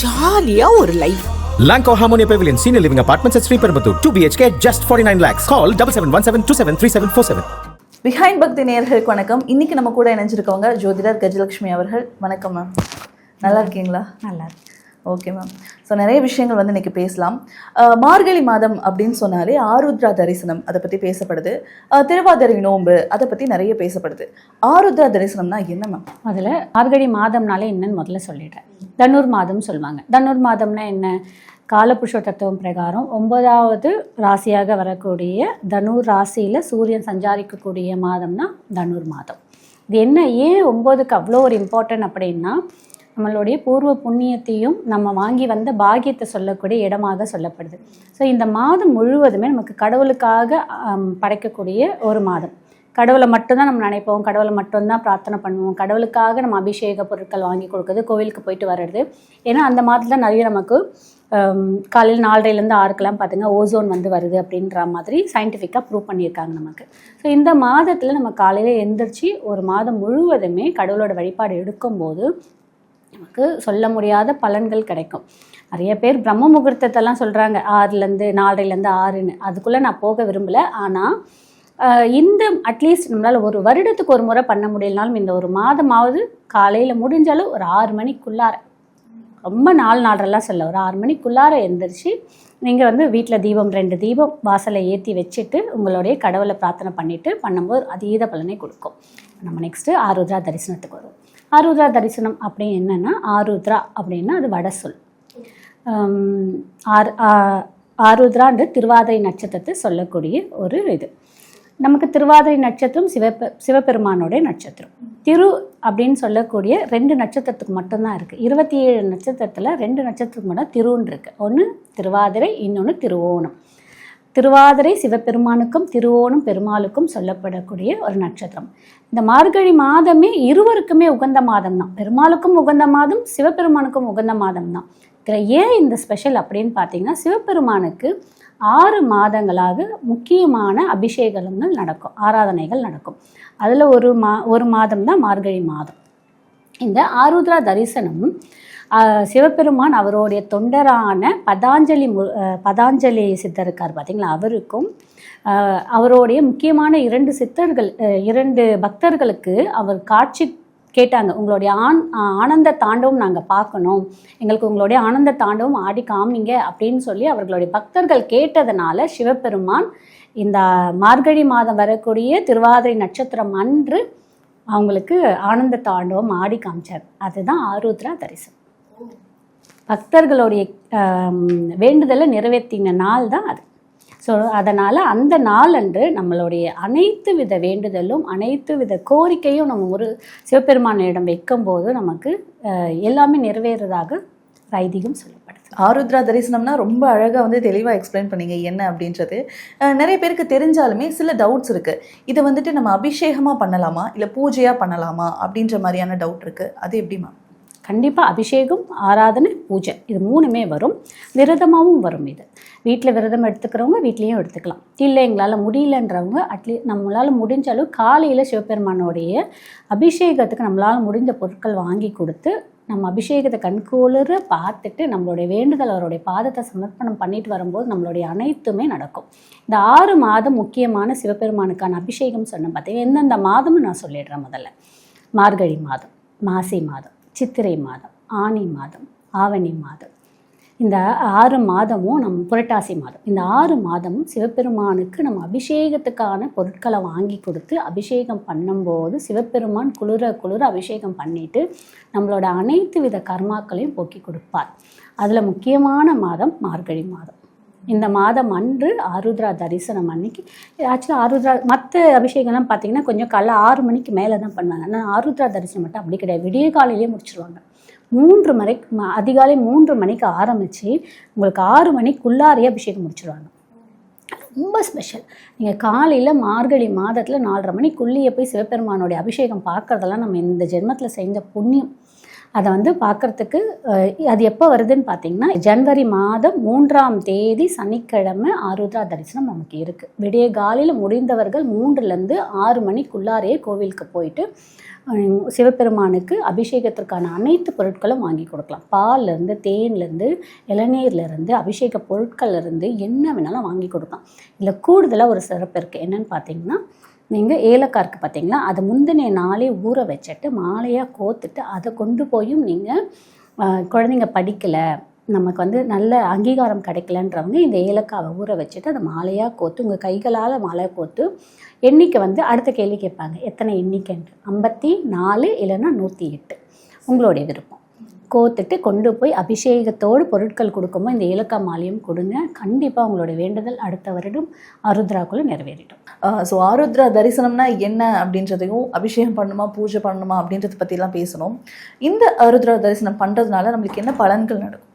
ஜாலியா ஒரு life Lanco Harmonia Pavilion Senior Living Apartments at Sri Perambatoor. 2 BHK just 49 lakhs. Call 7717273747. Behind Bhakthi நேயர்களுக்கு வணக்கம் இன்னைக்கு நம்ம கூட இணைஞ்சிருக்கவங்க ஜோதிடர் கஜலட்சுமி அவர்கள் வணக்கம் மேம் நல்லா இருக்கீங்களா நல்லா ஓகே மேம் ஸோ நிறைய விஷயங்கள் வந்து இன்னைக்கு பேசலாம். மார்கழி மாதம் அப்படின்னு சொன்னாலே ஆருத்ரா தரிசனம் அதை பற்றி பேசப்படுது. திருவாதிரை நோன்பு அதை பற்றி நிறைய பேசப்படுது. ஆருத்ரா தரிசனம்னா என்ன மேம் அதில் மார்கழி மாதம்னாலே என்னன்னு முதல்ல சொல்லிடுறேன். தனுர் மாதம் சொல்லுவாங்க. தனுர் மாதம்னா என்ன? காலபுருஷ தத்துவம் பிரகாரம் ஒன்பதாவது ராசியாக வரக்கூடிய தனுர் ராசியில் சூரியன் சஞ்சாரிக்கக்கூடிய மாதம்னா தனுர் மாதம். இது என்ன? ஏன் ஒம்போதுக்கு அவ்வளோ ஒரு இம்பார்ட்டன்ட் அப்படின்னா நம்மளுடைய பூர்வ புண்ணியத்தையும் நம்ம வாங்கி வந்த பாக்கியத்தை சொல்லக்கூடிய இடமாக சொல்லப்படுது. ஸோ இந்த மாதம் முழுவதுமே நமக்கு கடவுளுக்காக படைக்கக்கூடிய ஒரு மாதம். கடவுளை மட்டும்தான் நம்ம நினைப்போம். கடவுளை மட்டும்தான் பிரார்த்தனை பண்ணுவோம். கடவுளுக்காக நம்ம அபிஷேக பொருட்கள் வாங்கி கொடுக்குறது கோவிலுக்கு போயிட்டு வர்றது. ஏன்னா அந்த மாதத்தில் நிறைய நமக்கு காலையில் நாலரைலேருந்து ஆறுக்கெல்லாம் பார்த்திங்கன்னா ஓசோன் வந்து வருது அப்படின்ற மாதிரி சயின்டிஃபிக்காக ப்ரூவ் பண்ணியிருக்காங்க நமக்கு. ஸோ இந்த மாதத்தில் நம்ம காலையில் எழுந்திரிச்சு ஒரு மாதம் முழுவதுமே கடவுளோட வழிபாடு எடுக்கும்போது நமக்கு சொல்ல முடியாத பலன்கள் கிடைக்கும். நிறைய பேர் பிரம்ம முகூர்த்தத்தெல்லாம் சொல்கிறாங்க ஆறுலேருந்து நாலரைலேருந்து ஆறுன்னு. அதுக்குள்ளே நான் போக விரும்பலை. ஆனால் இந்த அட்லீஸ்ட் நம்மளால் ஒரு வருடத்துக்கு ஒரு முறை பண்ண முடியலனாலும் இந்த ஒரு மாதமாவது காலையில் முடிஞ்சாலும் ஒரு ஆறு மணிக்குள்ளார ரொம்ப நாலு நாலரெல்லாம் சொல்ல ஒரு ஆறு மணிக்குள்ளார எந்திரிச்சு நீங்கள் வந்து வீட்டில் தீபம் ரெண்டு தீபம் வாசலை ஏற்றி வச்சுட்டு உங்களுடைய கடவுளை பிரார்த்தனை பண்ணிவிட்டு பண்ணும்போது அதீத பலனை கொடுக்கும். நம்ம நெக்ஸ்ட்டு ஆருத்ரா தரிசனத்துக்கு வருவோம். ஆருத்ரா தரிசனம் அப்படின்னு என்னென்னா ஆருத்ரா அப்படின்னா அது வட சொல். ஆர் ஆருத்ரான்ற திருவாதிரை நட்சத்திரத்தை சொல்லக்கூடிய ஒரு இது. நமக்கு திருவாதிரை நட்சத்திரம் சிவபெ சிவபெருமானோடைய நட்சத்திரம். திரு அப்படின்னு சொல்லக்கூடிய ரெண்டு நட்சத்திரத்துக்கு மட்டும்தான் இருக்குது இருபத்தி ஏழு நட்சத்திரத்தில் ரெண்டு நட்சத்திரத்துக்கு மட்டும் திருன்னு இருக்குது ஒன்று திருவாதிரை இன்னொன்று திருவோணம். திருவாதிரை சிவபெருமானுக்கும் திருவோணம் பெருமாளுக்கும் சொல்லப்படக்கூடிய ஒரு நட்சத்திரம். இந்த மார்கழி மாதமே இருவருக்குமே உகந்த மாதம் தான். பெருமாளுக்கும் உகந்த மாதம் சிவபெருமானுக்கும் உகந்த மாதம் தான். இதில் ஏன் இந்த ஸ்பெஷல் அப்படின்னு பார்த்தீங்கன்னா சிவபெருமானுக்கு ஆறு மாதங்களாக முக்கியமான அபிஷேகங்கள் நடக்கும் ஆராதனைகள் நடக்கும். அதில் ஒரு மா ஒரு மாதம் தான் மார்கழி மாதம். இந்த ஆருத்ரா தரிசனம் சிவபெருமான் அவருடைய தொண்டரான பதாஞ்சலி மு பதாஞ்சலி சித்தர் இருக்கார் பார்த்தீங்களா? அவருக்கும் அவருடைய முக்கியமான இரண்டு சித்தர்கள் இரண்டு பக்தர்களுக்கு அவர் காட்சி கேட்டாங்க. உங்களுடைய ஆன் ஆனந்த தாண்டவம் நாங்கள் பார்க்கணும். எங்களுக்கு உங்களுடைய ஆனந்த தாண்டவம் ஆடி காமிங்க அப்படின்னு சொல்லி அவர்களுடைய பக்தர்கள் கேட்டதனால சிவபெருமான் இந்த மார்கழி மாதம் வரக்கூடிய திருவாதிரை நட்சத்திரம் அன்று அவங்களுக்கு ஆனந்த தாண்டவம் ஆடி காமிச்சார். அதுதான் ஆருத்ரா தரிசனம். பக்தர்களுடைய வேண்டுதலை நிறைவேற்றின நாள் தான் அது. ஸோ அதனால் அந்த நாளன்று நம்மளுடைய அனைத்து வித வேண்டுதலும் அனைத்து வித கோரிக்கையும் நம்ம ஒரு சிவபெருமானிடம் வைக்கும்போது நமக்கு எல்லாமே நிறைவேறதாக ஐதீகம் சொல்லப்படுது. ஆருத்ரா தரிசனம்னா ரொம்ப அழகாக வந்து தெளிவாக எக்ஸ்பிளைன் பண்ணீங்க என்ன அப்படின்றது. நிறைய பேருக்கு தெரிஞ்சாலுமே சில டவுட்ஸ் இருக்குது இதை வந்துட்டு நம்ம அபிஷேகமாக பண்ணலாமா? இல்லை பூஜையாக பண்ணலாமா? அப்படின்ற மாதிரியான டவுட் இருக்குது அது எப்படிமா கண்டிப்பாக அபிஷேகம் ஆராதனை பூஜை. இது மூணுமே வரும். விரதமாகவும் வரும் இது. வீட்டில் விரதம் எடுத்துக்கிறவங்க வீட்லேயும் எடுத்துக்கலாம். இல்லை எங்களால் முடியலன்றவங்க அட்லீஸ்ட் நம்மளால் முடிஞ்ச அளவு காலையில் சிவபெருமானோடைய அபிஷேகத்துக்கு நம்மளால் முடிஞ்ச பொருட்கள் வாங்கி கொடுத்து நம்ம அபிஷேகத்தை கண்கூளுற பார்த்துட்டு நம்மளுடைய வேண்டுதல் அவருடைய பாதத்தை சமர்ப்பணம் பண்ணிட்டு வரும்போது நம்மளுடைய அனைத்துமே நடக்கும். இந்த ஆறு மாதம் முக்கியமான சிவபெருமானுக்கான அபிஷேகம் சொன்ன பார்த்தீங்கன்னா எந்தெந்த மாதம்னு நான் சொல்லிடுறேன் முதல்ல. மார்கழி மாதம் மாசி மாதம். சித்திரை மாதம் ஆனி மாதம் ஆவணி மாதம். இந்த ஆறு மாதமும் நம் புரட்டாசி மாதம். இந்த ஆறு மாதமும் சிவபெருமானுக்கு நம்ம அபிஷேகத்துக்கான பொருட்களை வாங்கி கொடுத்து அபிஷேகம் பண்ணும்போது சிவபெருமான் குளிர குளிர அபிஷேகம் பண்ணிட்டு நம்மளோட அனைத்து வித கர்மாக்களையும் போக்கி கொடுப்பார். அதில் முக்கியமான மாதம் மார்கழி மாதம். இந்த மாதம் அன்று ஆருத்ரா தரிசனம் அன்னைக்கு. ஆக்சுவலாக ஆருத்ரா மற்ற அபிஷேகம்லாம் பார்த்தீங்கன்னா கொஞ்சம் காலைல ஆறு மணிக்கு மேலே தான் பண்ணுவாங்க. ஆனால் ஆருத்ரா தரிசனம் மட்டும் அப்படி கிடையாது. விடிய காலையிலேயே முடிச்சிருவாங்க. மூன்று மணிக்கு ம- அதிகாலை மூன்று மணிக்கு ஆரம்பித்து உங்களுக்கு ஆறு மணிக்குள்ளாரையே அபிஷேகம் முடிச்சிருவாங்க. ரொம்ப ஸ்பெஷல் நீங்கள் காலையில் மார்கழி மாதத்தில் நாலரை மணிக்குள்ளேயே போய் சிவபெருமானுடைய அபிஷேகம் பார்க்குறதெல்லாம் நம்ம இந்த ஜென்மத்தில் செஞ்ச புண்ணியம். அதை வந்து பார்க்கறதுக்கு அது எப்போ வருதுன்னு பார்த்தீங்கன்னா ஜனவரி மாதம் மூன்றாம் தேதி சனிக்கிழமை ஆருத்ரா தரிசனம் நமக்கு இருக்குது விடிய காலையில் முடிந்தவர்கள் மூன்றுலேருந்து ஆறு மணிக்குள்ளாரே கோவிலுக்கு போயிட்டு சிவபெருமானுக்கு அபிஷேகத்திற்கான அனைத்து பொருட்களும் வாங்கி கொடுக்கலாம். பால்லேருந்து தேன்லேருந்து இளநீர்லேருந்து அபிஷேக பொருட்கள்லேருந்து என்ன வேணாலும் வாங்கி கொடுக்கலாம். இதில் கூடுதலாக ஒரு சிறப்பு இருக்குது என்னன்னு பார்த்தீங்கன்னா நீங்கள் ஏலக்காய் இருக்குது பார்த்தீங்களா அதை முந்தின நாளே ஊற வச்சுட்டு மாலையாக கோத்துட்டு அதை கொண்டு போயும் நீங்கள் குழந்தைங்க படிக்கலை நமக்கு வந்து நல்ல அங்கீகாரம் கிடைக்கலன்றவங்க இந்த ஏலக்காவை ஊற வச்சுட்டு அதை மாலையாக கோத்து உங்கள் கைகளால் மாலை கோத்து எண்ணிக்கை வந்து அடுத்த கேள்வி கேட்பாங்க. எத்தனை எண்ணிக்கைன்ட்டு? ஐம்பத்தி நாலு இல்லைன்னா நூற்றி எட்டு. உங்களுடைய விருப்பம். கோத்துட்டு கொண்டு போய் அபிஷேகத்தோடு பொருட்கள் கொடுக்கும்போது இந்த ஏலக்காய் மாலையும் கொடுங்க. கண்டிப்பாக உங்களோட வேண்டுதல் அடுத்த வருடம் அருத்ராக்குள்ளே நிறைவேறிடும். ஸோ ஆருத்ரா தரிசனம்னா என்ன அப்படின்றதையும் அபிஷேகம் பண்ணணுமா பூஜை பண்ணணுமா அப்படின்றத பற்றிலாம் பேசணும். இந்த ஆருத்ரா தரிசனம் பண்ணுறதுனால நம்மளுக்கு என்ன பலன்கள் நடக்கும்?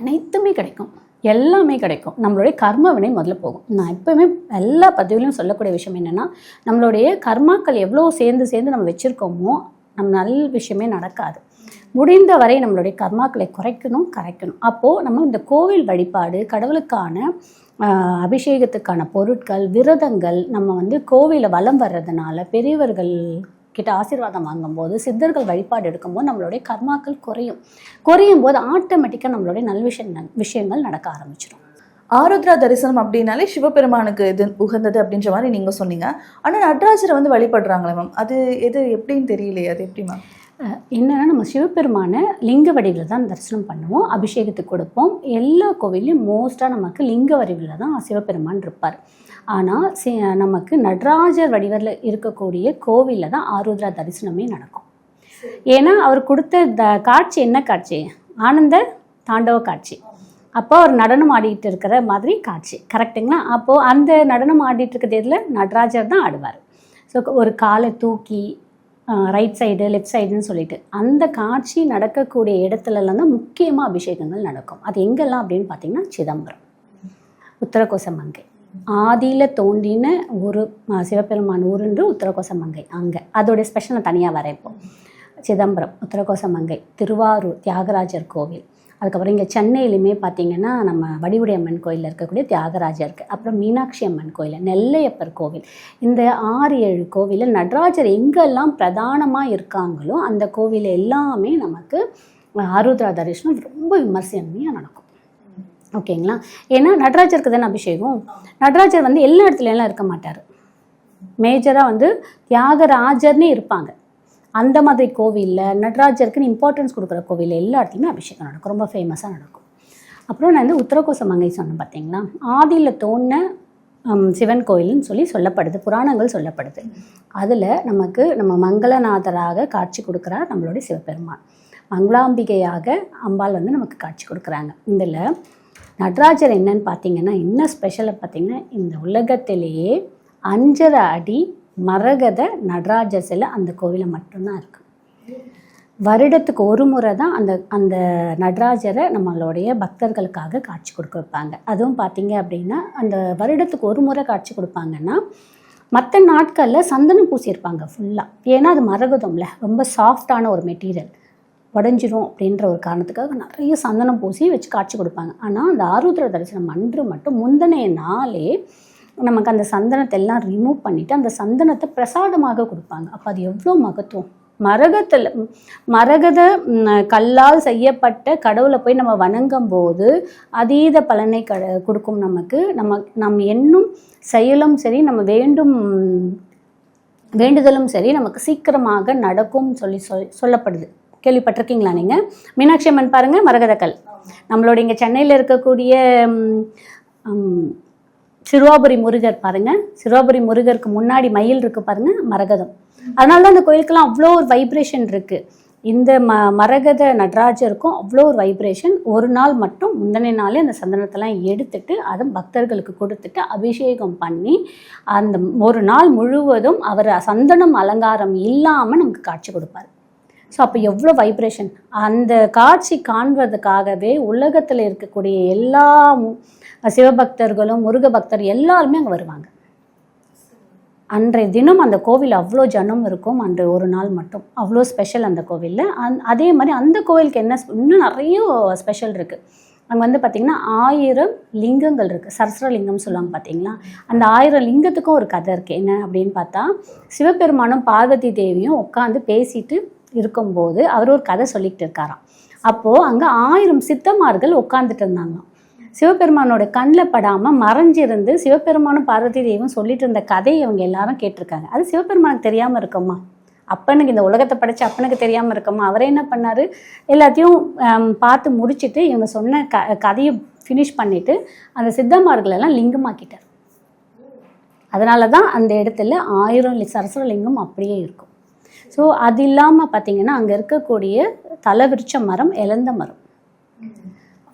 அனைத்துமே கிடைக்கும். எல்லாமே கிடைக்கும். நம்மளுடைய கர்ம வினை முதல்ல போகும். நான் எப்பவுமே எல்லா பதிவுலையும் சொல்லக்கூடிய விஷயம் என்னென்னா நம்மளுடைய கர்மாக்கள் எவ்வளோ சேர்ந்து சேர்ந்து நம்ம வச்சுருக்கோமோ நம்ம நல்ல விஷயமே நடக்காது. முடிந்த வரை நம்மளுடைய கர்மாக்களை குறைக்கணும் கரைக்கணும். அப்போது நம்ம இந்த கோவில் வழிபாடு கடவுளுக்கான அபிஷேகத்துக்கான பொருட்கள் விரதங்கள் நம்ம வந்து கோவிலை வலம் வர்றதுனால பெரியவர்கள் கிட்ட ஆசீர்வாதம் வாங்கும்போது சித்தர்கள் வழிபாடு எடுக்கும்போது நம்மளுடைய கர்மாக்கள் குறையும். குறையும் போது ஆட்டோமேட்டிக்காக நம்மளுடைய நல் விஷயம் விஷயங்கள் நடக்க ஆரம்பிச்சிடும் ஆருத்ரா தரிசனம் அப்படின்னாலே சிவபெருமானுக்கு இது உகந்தது அப்படின்ற மாதிரி நீங்கள் சொன்னீங்க. ஆனால் நடராஜரை வந்து வழிபடுறாங்களே மேம் அது எது எப்படின்னு தெரியலையே அது எப்படி மேம் என்னன்னா நம்ம சிவபெருமானை லிங்க வடிவில் தான் தரிசனம் பண்ணுவோம் அபிஷேகத்துக்கு கொடுப்போம். எல்லா கோவில்லையும் மோஸ்ட்டாக நமக்கு லிங்க வடிவில் தான் சிவபெருமான் இருப்பார். ஆனால் சி நமக்கு நடராஜர் வடிவில் இருக்கக்கூடிய கோவிலில் தான் ஆருத்ரா தரிசனமே நடக்கும். ஏன்னா அவர் கொடுத்த த காட்சி என்ன காட்சி? ஆனந்த தாண்டவ காட்சி. அப்போ அவர் நடனம் ஆடிட்டு இருக்கிற மாதிரி காட்சி. கரெக்டுங்களா அப்போது அந்த நடனம் ஆடிட்டு இருக்கிற இதில் நடராஜர் தான் ஆடுவார். ஸோ ஒரு காலை தூக்கி ரைட் சைடு லெஃப்ட் சைடுன்னு சொல்லிட்டு. அந்த காட்சி நடக்கக்கூடிய இடத்துலலாம் தான் முக்கியமாக அபிஷேகங்கள் நடக்கும். அது எங்கெல்லாம் அப்படின்னு பார்த்தீங்கன்னா சிதம்பரம். உத்தரகோசமங்கை ஆதியில் தோண்டின ஒரு அஹ், சிவபெருமான் ஊருன்று உத்தரகோசமங்கை அங்கே. அதோடைய ஸ்பெஷல் நான் தனியாக வரேன் இப்போ சிதம்பரம் உத்தரகோசமங்கை திருவாரூர் தியாகராஜர் கோவில். அதுக்கப்புறம் இங்கே சென்னையிலுமே பார்த்தீங்கன்னா நம்ம வடிவுடை அம்மன் கோயிலில் இருக்கக்கூடிய தியாகராஜர் இருக்குது அப்புறம் மீனாட்சி அம்மன் கோயில் நெல்லையப்பர் கோவில். இந்த ஆறு ஏழு கோவிலில் நடராஜர் எங்கெல்லாம் பிரதானமாக இருக்காங்களோ அந்த கோவில் எல்லாமே நமக்கு ஆருத்ரா தரிசனம் ரொம்ப விமர்சனமையாக நடக்கும். ஓகேங்களா? ஏன்னா நடராஜருக்கு தானே அபிஷேகம். நடராஜர் வந்து எல்லா இடத்துலலாம் இருக்க மாட்டார். மேஜராக வந்து தியாகராஜர்னே இருப்பாங்க. அந்த மாதிரி கோவிலில் நடராஜருக்குன்னு இம்பார்ட்டன்ஸ் கொடுக்குற கோவில் எல்லா இடத்துலையுமே அபிஷேகம் நடக்கும். ரொம்ப ஃபேமஸாக நடக்கும். அப்புறம் நான் வந்து உத்தரகோச மங்கை சொன்னேன் பார்த்தீங்களா ஆதியில் தோணின சிவன் கோயில்னு சொல்லி சொல்லப்படுது. புராணங்கள் சொல்லப்படுது. அதில் நமக்கு நம்ம மங்களநாதராக காட்சி கொடுக்குறார் நம்மளுடைய சிவபெருமான். மங்களாம்பிகையாக அம்பாள் வந்து நமக்கு காட்சி கொடுக்குறாங்க. இதில் நடராஜர் என்னன்னு பார்த்தீங்கன்னா என்ன ஸ்பெஷலாக பார்த்தீங்கன்னா இந்த உலகத்திலேயே அஞ்சரை அடி மரகத நடராஜர் சிலை அந்த கோவிலில் மட்டும்தான் இருக்கு. வருடத்துக்கு ஒரு முறை தான் அந்த அந்த நடராஜரை நம்மளுடைய பக்தர்களுக்காக காட்சி கொடுக்க வைப்பாங்க. அதுவும் பார்த்தீங்க அப்படின்னா அந்த வருடத்துக்கு ஒரு முறை காட்சி கொடுப்பாங்கன்னா மற்ற நாட்களில் சந்தனம் பூசியிருப்பாங்க ஃபுல்லாக ஏன்னா அது மரகதம்ல. ரொம்ப சாஃப்டான ஒரு மெட்டீரியல் உடஞ்சிரும் அப்படின்ற ஒரு காரணத்துக்காக நிறைய சந்தனம் பூசி வச்சு காட்சி கொடுப்பாங்க. ஆனால் அந்த ஆருத்ர தரிசனம் அன்று மட்டும் முந்தினைய நாளே நமக்கு அந்த சந்தனத்தை எல்லாம் ரிமூவ் பண்ணிவிட்டு அந்த சந்தனத்தை பிரசாதமாக கொடுப்பாங்க. அப்போ அது எவ்வளோ மகத்துவம். மரகத்தில் மரகத கல்லால் செய்யப்பட்ட கடவுளை போய் நம்ம வணங்கும் போது அதீத பலனை க கொடுக்கும் நமக்கு. நம்ம நம் என்னும் செயலும் சரி நம்ம வேண்டும் வேண்டுதலும் சரி நமக்கு சீக்கிரமாக நடக்கும் சொல்லி சொல் சொல்லப்படுது. கேள்விப்பட்டிருக்கீங்களா நீங்கள் மீனாட்சி அம்மன் பாருங்கள் மரகதக்கல் நம்மளோட இங்கே சென்னையில் இருக்கக்கூடிய சிறுவாபுரி முருகர் பாருங்க. சிறுவாபுரி முருகருக்கு முன்னாடி மயில் இருக்கு பாருங்க மரகதம். அதனால தான் அந்த கோயிலுக்கெல்லாம் அவ்வளோ ஒரு வைப்ரேஷன் இருக்கு. இந்த ம மரகத நடராஜருக்கும் அவ்வளோ ஒரு வைப்ரேஷன் ஒரு நாள் மட்டும் முந்தின நாளே அந்த சந்தனத்தெல்லாம் எடுத்துட்டு அதை பக்தர்களுக்கு கொடுத்துட்டு அபிஷேகம் பண்ணி அந்த ஒரு நாள் முழுவதும் அவர் சந்தனம் அலங்காரம் இல்லாமல் நமக்கு காட்சி கொடுப்பார். ஸோ அப்போ எவ்வளோ வைப்ரேஷன் அந்த காட்சி காண்பதுக்காகவே உலகத்தில் இருக்கக்கூடிய எல்லா மு- சிவபக்தர்களும் முருக பக்தர் எல்லாருமே அங்கே வருவாங்க. அன்றைய தினம் அந்த கோவில் அவ்வளோ ஜனம் இருக்கும் அன்றைய ஒரு நாள் மட்டும். அவ்வளோ ஸ்பெஷல் அந்த கோவிலில். அந் அதே மாதிரி அந்த கோவிலுக்கு என்ன இன்னும் நிறைய ஸ்பெஷல் இருக்குது அங்கே வந்து பார்த்திங்கன்னா ஆயிரம் லிங்கங்கள் இருக்குது சரஸ்வரலிங்கம் சொல்லுவாங்க பார்த்தீங்களா அந்த ஆயிரம் லிங்கத்துக்கும் ஒரு கதை இருக்குது என்ன அப்படின்னு பார்த்தா சிவபெருமானும் பார்வதி தேவியும் உட்காந்து பேசிட்டு இருக்கும்போது அவர் ஒரு கதை சொல்லிக்கிட்டு இருக்காராம். அப்போது அங்கே ஆயிரம் சித்தமார்கள் உட்காந்துட்டு இருந்தாங்க. சிவபெருமானோட கண்ணில் படாமல் மறைஞ்சிருந்து சிவபெருமானும் பார்வதி தேவம் சொல்லிட்டு இருந்த கதையை இவங்க எல்லாரும் கேட்டிருக்காங்க. அது சிவபெருமானுக்கு தெரியாமல் இருக்குமா? அப்பனுக்கு இந்த உலகத்தை படைச்சு அப்பனுக்கு தெரியாமல் இருக்குமா? அவரே என்ன பண்ணாரு? எல்லாத்தையும் பார்த்து முடிச்சுட்டு இவங்க சொன்ன க கதையை ஃபினிஷ் பண்ணிவிட்டு அந்த சித்தமார்களெல்லாம் லிங்கமாக்கிட்டார். அதனால தான் அந்த இடத்துல ஆயிரம் லி- சரஸ்வரலிங்கம் அப்படியே இருக்கும். ஸோ அது இல்லாமல் பார்த்தீங்கன்னா அங்கே இருக்கக்கூடிய தலைவிரிச்ச மரம் இழந்த மரம்.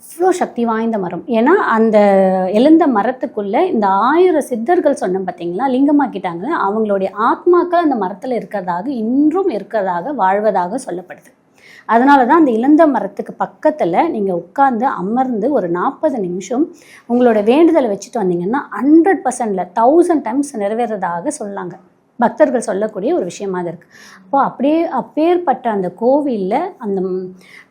அவ்வளோ சக்தி வாய்ந்த மரம். ஏன்னா அந்த எழுந்த மரத்துக்குள்ளே இந்த ஆயிரம் சித்தர்கள் சொன்னோம் பார்த்தீங்களா லிங்கமாக்கிட்டாங்க அவங்களுடைய ஆத்மாக்கள் அந்த மரத்தில் இருக்கிறதாக இன்றும் இருக்கிறதாக வாழ்வதாக சொல்லப்படுது. அதனால தான் அந்த இழந்த மரத்துக்கு பக்கத்தில் நீங்கள் உட்கார்ந்து அமர்ந்து ஒரு நாற்பது நிமிஷம் உங்களோட வேண்டுதலை வச்சுட்டு வந்தீங்கன்னா ஹண்ட்ரட் பர்சன்டில் தௌசண்ட் டைம்ஸ் நிறைவேறதாக சொல்லாங்க. பக்தர்கள் சொல்லக்கூடிய ஒரு விஷயமா தான் இருக்குது அப்போ அப்படியே அப்பேற்பட்ட அந்த கோவிலில் அந்த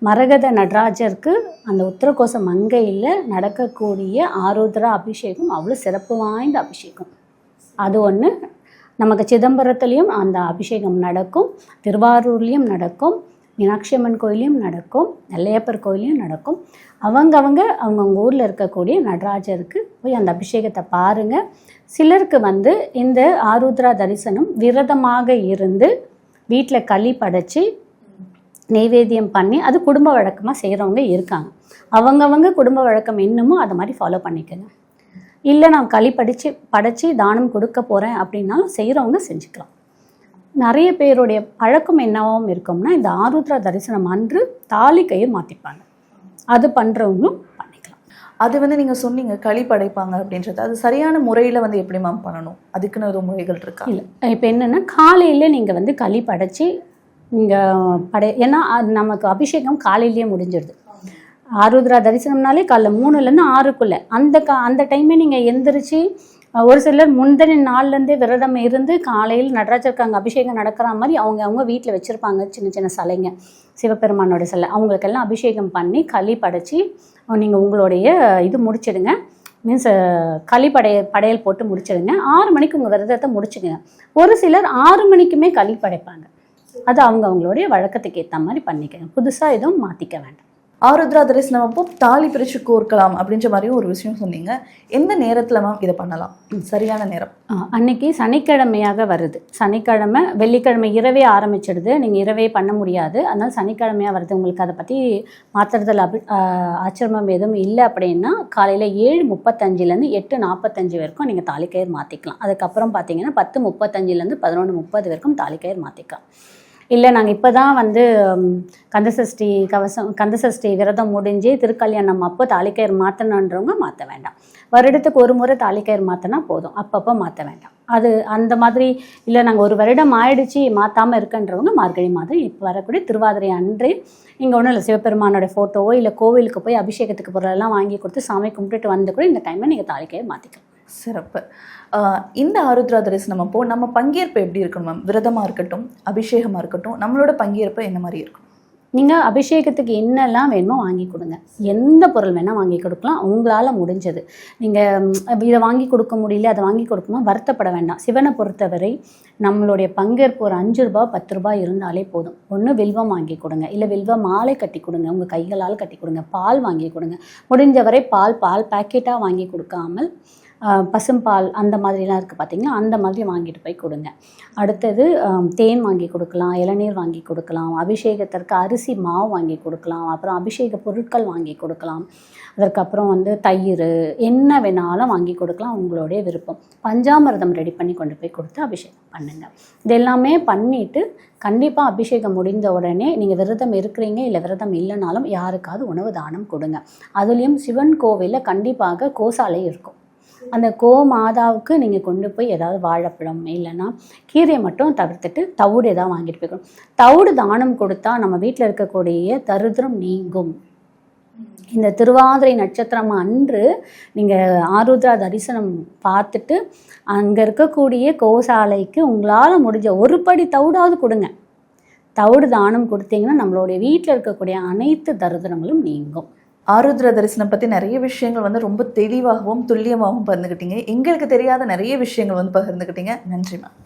மரகத நடராஜருக்கு அந்த உத்தரகோச மங்கையில் நடக்கக்கூடிய ஆரோத்ரா அபிஷேகம் அவ்வளோ சிறப்பு வாய்ந்த அபிஷேகம். அது ஒன்று நமக்கு சிதம்பரத்துலேயும் அந்த அபிஷேகம் நடக்கும் திருவாரூர்லேயும் நடக்கும். மீனாட்சி அம்மன் கோயிலையும் நடக்கும் நெல்லையப்பர் கோயிலையும் நடக்கும். அவங்கவங்க அவங்கவுங்க ஊரில் இருக்கக்கூடிய நடராஜருக்கு போய் அந்த அபிஷேகத்தை பாருங்கள் சிலருக்கு வந்து இந்த ஆருத்ரா தரிசனம் விரதமாக இருந்து வீட்டில் களி படைச்சி நெய்வேத்தியம் பண்ணி அது குடும்ப வழக்கமாக செய்கிறவங்க இருக்காங்க. அவங்கவங்க குடும்ப வழக்கம் இன்னமும் அதை மாதிரி ஃபாலோ பண்ணிக்கோங்க. இல்லை நான் களி படித்து படைச்சி தானம் கொடுக்க போகிறேன் அப்படின்னாலும் செய்கிறவங்க செஞ்சுக்கலாம். நிறைய பேருடைய பழக்கம் என்னவாகவும் இருக்கும்னா இந்த ஆருத்ரா தரிசனம் அன்று தாலி கயிறு மாற்றிப்பாங்க அது பண்ணுறவங்களும் பண்ணிக்கலாம். அது வந்து நீங்க சொன்னீங்க களி படைப்பாங்க அப்படின்றது. அது சரியான முறையில வந்து எப்படி மேம் பண்ணணும்? அதுக்குன்னு ஒரு முறைகள் இருக்கா? இல்லை. இப்போ என்னென்னா காலையில் நீங்கள் வந்து களி படைச்சி நீங்கள் படை ஏன்னா நமக்கு அபிஷேகம் காலையிலேயே முடிஞ்சிடுது ஆருத்ரா தரிசனம்னாலே காலைல மூணுலேருந்து ஆறுக்குள்ளே. அந்த கா அந்த டைமே நீங்கள் எந்திரிச்சு ஒரு சிலர் முந்தின நாள்லேருந்தே விரதம் இருந்து காலையில் நடராஜருக்கு அங்கே அபிஷேகம் நடக்கிற மாதிரி அவங்க அவங்க வீட்டில் வச்சுருப்பாங்க சின்ன சின்ன சிலைங்க. சிவபெருமானோட சிலை. அவங்களுக்கெல்லாம் அபிஷேகம் பண்ணி களி படைச்சி நீங்கள் உங்களுடைய இது முடிச்சிடுங்க. மீன்ஸ் களி படைய படையல் போட்டு முடிச்சிடுங்க. ஆறு மணிக்கு உங்கள் விரதத்தை முடிச்சுடுங்க ஒரு சிலர் ஆறு மணிக்குமே களி படைப்பாங்க. அது அவங்க அவங்களுடைய வழக்கத்துக்கு ஏற்ற மாதிரி பண்ணிக்கங்க. புதுசாக எதுவும் மாற்றிக்க வேண்டாம். ஆருத்ரா தரிசனம் அப்போ தாலி பிரிச்சு கோர்க்கலாம் அப்படின்ற மாதிரியும் ஒரு விஷயம் சொன்னீங்க. எந்த நேரத்துல மேம் இதை பண்ணலாம்? சரியான நேரம். அன்னைக்கு சனிக்கிழமையாக வருது. சனிக்கிழமை வெள்ளிக்கிழமை இரவே ஆரம்பிச்சிடுது. நீங்கள் இரவே பண்ண முடியாது. அதனால் சனிக்கிழமையாக வருது. உங்களுக்கு அதை பற்றி மாற்றுறதுல அபி ஆச்சிரமம் எதுவும் இல்லை அப்படின்னா காலையில் ஏழு முப்பத்தஞ்சுலேருந்து எட்டு நாற்பத்தஞ்சு வரைக்கும் நீங்கள் தாலிக்கயிறு மாற்றிக்கலாம் அதுக்கப்புறம் பார்த்தீங்கன்னா பத்து முப்பத்தஞ்சுலேருந்து பதினொன்று முப்பது வரைக்கும் தாலிக்கயிறு மாற்றிக்கலாம் இல்லை நாங்கள் இப்போ தான் வந்து கந்தசஷ்டி கவசம் கந்தசஷ்டி விரதம் முடிஞ்சு திருக்கல்யாணம் அப்போ தாலிக்கயிறு மாற்றணுன்றவங்க மாற்ற வேண்டாம். வருடத்துக்கு ஒரு முறை தாலிக்கயிறு மாற்றினா போதும். அப்பப்போ மாற்ற வேண்டாம். அது அந்த மாதிரி இல்லை நாங்கள் ஒரு வருடம் ஆயிடுச்சு மாற்றாமல் இருக்குன்றவங்க மார்கழி மாதம் இப்போ வரக்கூடிய திருவாதிரை அன்று இங்கே ஒன்றும் இல்லை சிவபெருமானோட ஃபோட்டோவோ இல்லை கோவிலுக்கு போய் அபிஷேகத்துக்கு பொருளெல்லாம் வாங்கி கொடுத்து சாமி கும்பிட்டுட்டு வந்து கூட இந்த டைமில் நீங்கள் தாலிக்கையை மாற்றிக்கலாம் சிறப்பு. இந்த ஆருத்ரா தரிசனம் அப்போ நம்ம பங்கேற்பு எப்படி இருக்கணும் மேம் விரதமாக இருக்கட்டும் அபிஷேகமாக இருக்கட்டும் நம்மளோட பங்கேற்பு என்ன மாதிரி இருக்கும்? நீங்கள் அபிஷேகத்துக்கு என்னெல்லாம் வேணுமோ வாங்கி கொடுங்க. எந்த பொருள் வேணால் வாங்கி கொடுக்கலாம். உங்களால் முடிஞ்சது. நீங்கள் இதை வாங்கி கொடுக்க முடியல அதை வாங்கி கொடுக்குமா வருத்தப்பட வேண்டாம். சிவனை பொறுத்தவரை நம்மளுடைய பங்கேற்பு ஒரு அஞ்சு ரூபாய் பத்து ரூபாய் இருந்தாலே போதும். ஒன்று வில்வம் வாங்கி கொடுங்க. இல்லை வில்வ மாலை கட்டி கொடுங்க. உங்கள் கைகளால் கட்டி கொடுங்க. பால் வாங்கி கொடுங்க. முடிஞ்சவரை பால் பால் பேக்கெட்டாக வாங்கி கொடுக்காமல் பசும்பால் அந்த மாதிரிலாம் இருக்குது பார்த்தீங்களா அந்த மாதிரி வாங்கிட்டு போய் கொடுங்க. அடுத்தது தேன் வாங்கி கொடுக்கலாம் இளநீர் வாங்கி கொடுக்கலாம் அபிஷேகத்திற்கு அரிசி மாவு வாங்கி கொடுக்கலாம் அப்புறம் அபிஷேக பொருட்கள் வாங்கி கொடுக்கலாம். அதற்கப்புறம் வந்து தயிர் என்ன வேணாலும் வாங்கி கொடுக்கலாம் உங்களுடைய விருப்பம். பஞ்சாமிரதம் ரெடி பண்ணி கொண்டு போய் கொடுத்து அபிஷேகம் பண்ணுங்க. இது எல்லாமே பண்ணிட்டு கண்டிப்பாக அபிஷேகம் முடிந்த உடனே நீங்கள் விரதம் இருக்கிறீங்க இல்லை விரதம் இல்லைனாலும் யாருக்காவது உணவு தானம் கொடுங்க. அதுலேயும் சிவன் கோவிலில் கண்டிப்பாக கோசாலை இருக்கும். அந்த கோ மாதாவுக்கு நீங்கள் கொண்டு போய் ஏதாவது வாழைப்பழம் இல்லைன்னா கீரையை மட்டும் தவிர்த்துட்டு தவிடு ஏதாவது வாங்கிட்டு போய்க்கணும் தவிடு தானம் கொடுத்தா நம்ம வீட்டில் இருக்கக்கூடிய தருதிரம் நீங்கும். இந்த திருவாதிரை நட்சத்திரம் அன்று நீங்கள் ஆருத்ரா தரிசனம் பார்த்துட்டு அங்கே இருக்கக்கூடிய கோசாலைக்கு உங்களால் முடிஞ்ச ஒரு படி தவிடாவது கொடுங்க. தவிடு தானம் கொடுத்தீங்கன்னா நம்மளுடைய வீட்டில் இருக்கக்கூடிய அனைத்து தருதிரங்களும் நீங்கும். ஆருத்ர தரிசனம் பற்றி நிறைய விஷயங்கள் வந்து ரொம்ப தெளிவாகவும் துல்லியமாகவும் பகிர்ந்துக்கிட்டீங்க எங்களுக்கு தெரியாத நிறைய விஷயங்கள் வந்து பகிர்ந்துக்கிட்டீங்க நன்றி மேம்